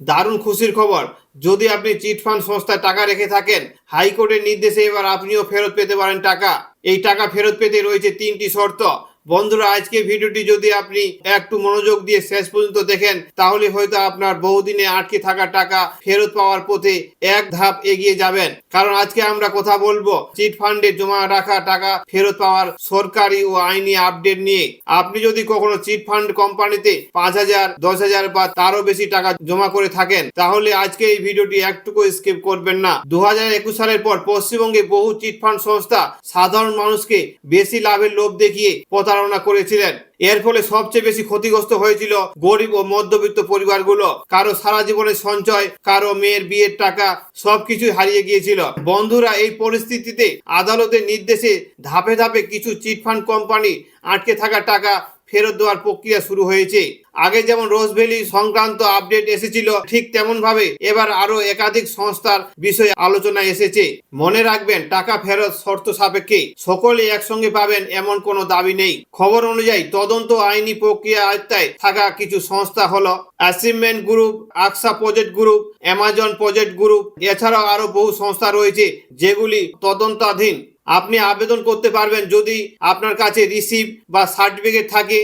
দারুণ খুশির খবর। যদি আপনি চিটফান্ড সংস্থায় টাকা রেখে থাকেন, হাইকোর্টের নির্দেশে এবার আপনিও ফেরত পেতে পারেন টাকা। এই টাকা ফেরত পেতে রয়েছে তিনটি শর্ত। বন্ধুরা, আজকে ভিডিওটি যদি আপনি একটু মনোযোগ দিয়ে শেষ পর্যন্ত দেখেন, তাহলে হয়তো আপনার বহুদিনে আটকে থাকা টাকা ফেরত পাওয়ার পথে এক ধাপ এগিয়ে যাবেন। কারণ আজকে আমরা কথা বলব, চিট ফান্ডে জমা রাখা টাকা ফেরত পাওয়ার সরকারি ও আইনি আপডেট নিয়ে। আপনি যদি কখনো চিট ফান্ড কোম্পানিতে পাঁচ হাজার, দশ হাজার বা তারও বেশি টাকা জমা করে থাকেন, তাহলে আজকে এই ভিডিওটি একটুকু স্কিপ করবেন না। দু হাজার একুশ সালের পর পশ্চিমবঙ্গে বহু চিট ফান্ড সংস্থা সাধারণ মানুষকে বেশি লাভের লোভ দেখিয়ে প্রতারণা করেছিলেন। এর ফলে সবচেয়ে বেশি ক্ষতিগ্রস্ত হয়েছিল গরিব ও মধ্যবিত্ত পরিবারগুলো। কারও সারা জীবনের সঞ্চয়, কারও মেয়ের বিয়ের টাকা, সবকিছুই হারিয়ে গিয়েছিল। বন্ধুরা, এই পরিস্থিতিতে আদালতের নির্দেশে ধাপে ধাপে কিছু চিটফান্ড কোম্পানি আটকে থাকা টাকা ফেরত দেওয়ার প্রক্রিয়া শুরু হয়েছে। আগে যেমন রোজভ্যালি সংক্রান্ত আপডেট এসেছিল, ঠিক তেমন ভাবে এবার আরও একাধিক সংস্থার বিষয়ে আলোচনা এসেছে। মনে রাখবেন, টাকা ফেরত শর্ত সাপেক্ষে সকলে একসঙ্গে পাবেন এমন কোনো দাবি নেই। খবর অনুযায়ী, তদন্ত আইনি প্রক্রিয়া আয়ত্তায় থাকা কিছু সংস্থা হলো achievement group, Aksa project group, Amazon project group. এছাড়াও আরও বহু সংস্থা রয়েছে, যেগুলি তদন্তাধীন। আপনি আবেদন করতে পারবেন যদি আপনার কাছে রিসিভ বা সার্টিফিকেট থাকে,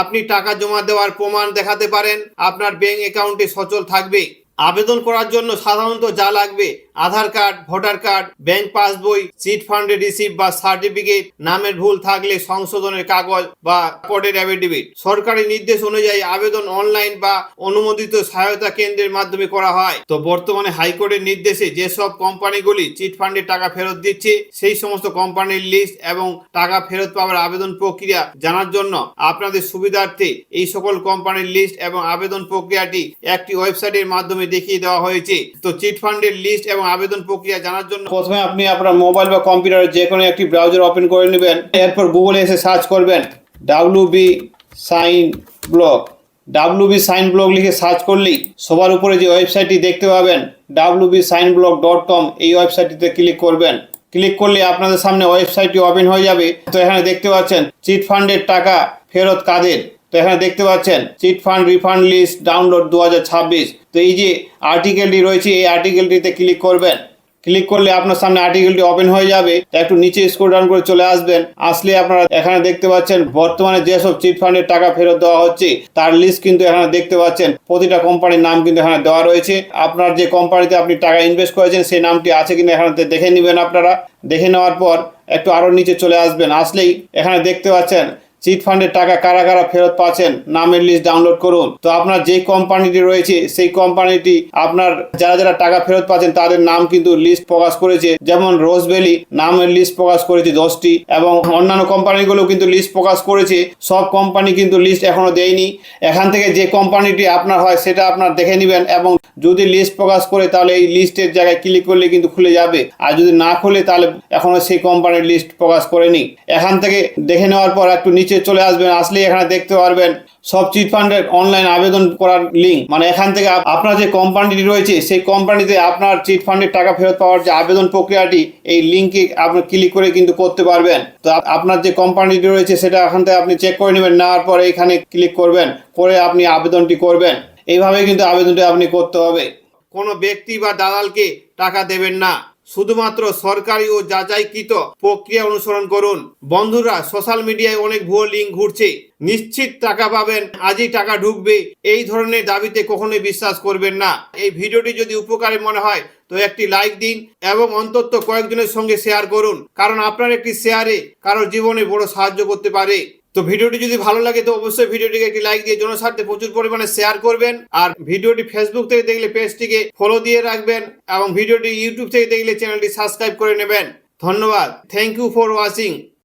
আপনি টাকা জমা দেওয়ার প্রমাণ দেখাতে পারেন, আপনার ব্যাংক অ্যাকাউন্টে সচল থাকবে। আবেদন করার জন্য সাধারণত যা লাগবে Aadhaar card, voter card, bank পাসবই, চিট ফান্ডের রিসিভ বা সার্টিফিকেট, নামের ভুল থাকলে সংশোধনের কাগজ বা কোর্টের অ্যাফিডেভিট। সরকারি নির্দেশ অনুযায়ী আবেদন অনলাইন বা অনুমোদিত সহায়তা কেন্দ্রের মাধ্যমে করা হয়। তো বর্তমানে হাইকোর্টের নির্দেশে যেসব কোম্পানিগুলি চিট ফান্ডে টাকা ফেরত দিচ্ছে, সেই সমস্ত কোম্পানির লিস্ট এবং টাকা ফেরত পাওয়ার আবেদন প্রক্রিয়া জানার জন্য আপনাদের সুবিধার্থে এই সকল কোম্পানির লিস্ট এবং আবেদন প্রক্রিয়াটি একটি ওয়েবসাইটের মাধ্যমে দেখিয়ে দেওয়া হয়েছে। তো চিট ফান্ডের লিস্ট এবং আবেদন প্রক্রিয়া জানার জন্য প্রথমে আপনি আপনার মোবাইল বা কম্পিউটারে যে কোনো একটি ব্রাউজার ওপেন করে নেবেন। এরপর গুগলে এসে সার্চ করবেন W B sign blog W B sign blog লিখে সার্চ করলেই সবার উপরে যে ওয়েবসাইটটি দেখতে পাবেন W B sign blog dot com এই ওয়েবসাইটটিতে ক্লিক করবেন। ক্লিক করলে আপনাদের সামনে ওয়েবসাইটটি ওপেন হয়ে যাবে। তো এখানে দেখতে পাচ্ছেন চিট ফান্ডের টাকা ফেরত কাদের? তো এখানে দেখতে পাচ্ছেন chit fund refund list download দু হাজার ছাব্বিশ। তো এই যে আর্টিকেলটি রয়েছে, এই আর্টিকেলটিতে ক্লিক করবেন। ক্লিক করলে আপনার সামনে আর্টিকেলটি ওপেন হয়ে যাবে। একটু নিচে স্ক্রল ডাউন করে চলে আসবেন। আসলে আপনারা এখানে দেখতে পাচ্ছেন, বর্তমানে যেসব চিট ফান্ডের টাকা ফেরত দেওয়া হচ্ছে, তার লিস্ট কিন্তু এখানে দেখতে পাচ্ছেন। প্রতিটা কোম্পানির নাম কিন্তু এখানে দেওয়া রয়েছে। আপনার যে কোম্পানিতে আপনি টাকা ইনভেস্ট করেছেন, সেই নামটি আছে কিনা এখানে দেখে নেবেন আপনারা। দেখে নেওয়ার পর একটু আরও নিচে চলে আসবেন। আসলেই এখানে দেখতে পাচ্ছেন চিট ফান্ডের টাকা কারা কারা ফেরত পাচ্ছেন, নামের লিস্ট ডাউনলোড করুন। তো আপনার যে কোম্পানিটি রয়েছে, সেই কোম্পানিটি আপনার যারা যারা টাকা ফেরত পাচ্ছেন, তাদের নাম কিন্তু লিস্ট প্রকাশ করেছে। যেমন রোজভ্যালি নামের লিস্ট প্রকাশ করেছে দশটি, এবং অন্যান্য কোম্পানিগুলো কিন্তু লিস্ট প্রকাশ করেছে। সব কোম্পানি কিন্তু লিস্ট এখনও দেয়নি। এখান থেকে যে কোম্পানিটি আপনার হয়, সেটা আপনার দেখে নেবেন, এবং যদি লিস্ট প্রকাশ করে, তাহলে এই লিস্টের জায়গায় ক্লিক করলে কিন্তু খুলে যাবে। আর যদি না খুলে, তাহলে এখনও সেই কোম্পানির লিস্ট প্রকাশ করেনি। এখান থেকে দেখে নেওয়ার পর একটু নিচে চলে আসবেন, আসলেই এখানে দেখতে পারবেন সব চিট ফান্ডের অনলাইন আবেদন করার লিঙ্ক মানে এখান থেকে আপনার যে কোম্পানিটি রয়েছে, সেই কোম্পানিতে আপনার চিট ফান্ডের টাকা ফেরত পাওয়ার যে আবেদন প্রক্রিয়াটি, এই লিঙ্কে আপনি ক্লিক করে কিন্তু করতে পারবেন। তো আপনার যে কোম্পানিটি রয়েছে, সেটা এখান থেকে আপনি চেক করে নেবেন, নেওয়ার পরে এখানে ক্লিক করবেন, করে আপনি আবেদনটি করবেন। এইভাবে কিন্তু আবেদনটি আপনি করতে হবে। কোনো ব্যক্তি বা দালালকে টাকা দেবেন না। শুধুমাত্র সরকারি ও যাচাইকৃত প্রক্রিয়া অনুসরণ করুন। বন্ধুরা সোশ্যাল মিডিয়ায় অনেক ভুয়ো লিঙ্ক ঘুরছে। নিশ্চিত টাকা পাবেন, আজই টাকা ঢুকবে। এই ধরনের দাবিতে কখনোই বিশ্বাস করবেন না। এই ভিডিওটি যদি উপকারী মনে হয়, তো একটি লাইক দিন এবং অন্তত কয়েকজনের সঙ্গে শেয়ার করুন। কারণ আপনার একটি শেয়ারে কারোর জীবনে বড় সাহায্য করতে পারে। তো ভিডিওটি যদি ভালো লাগে তো অবশ্যই ভিডিওটিকে একটি লাইক দিয়ে জনস্বার্থে প্রচুর পরিমাণে শেয়ার করবেন। আর ভিডিওটি ফেসবুক থেকে দেখলে পেজটিকে ফলো দিয়ে রাখবেন এবং ভিডিওটি ইউটিউব থেকে দেখলে চ্যানেলটি সাবস্ক্রাইব করে নেবেন। ধন্যবাদ। Thank you for watching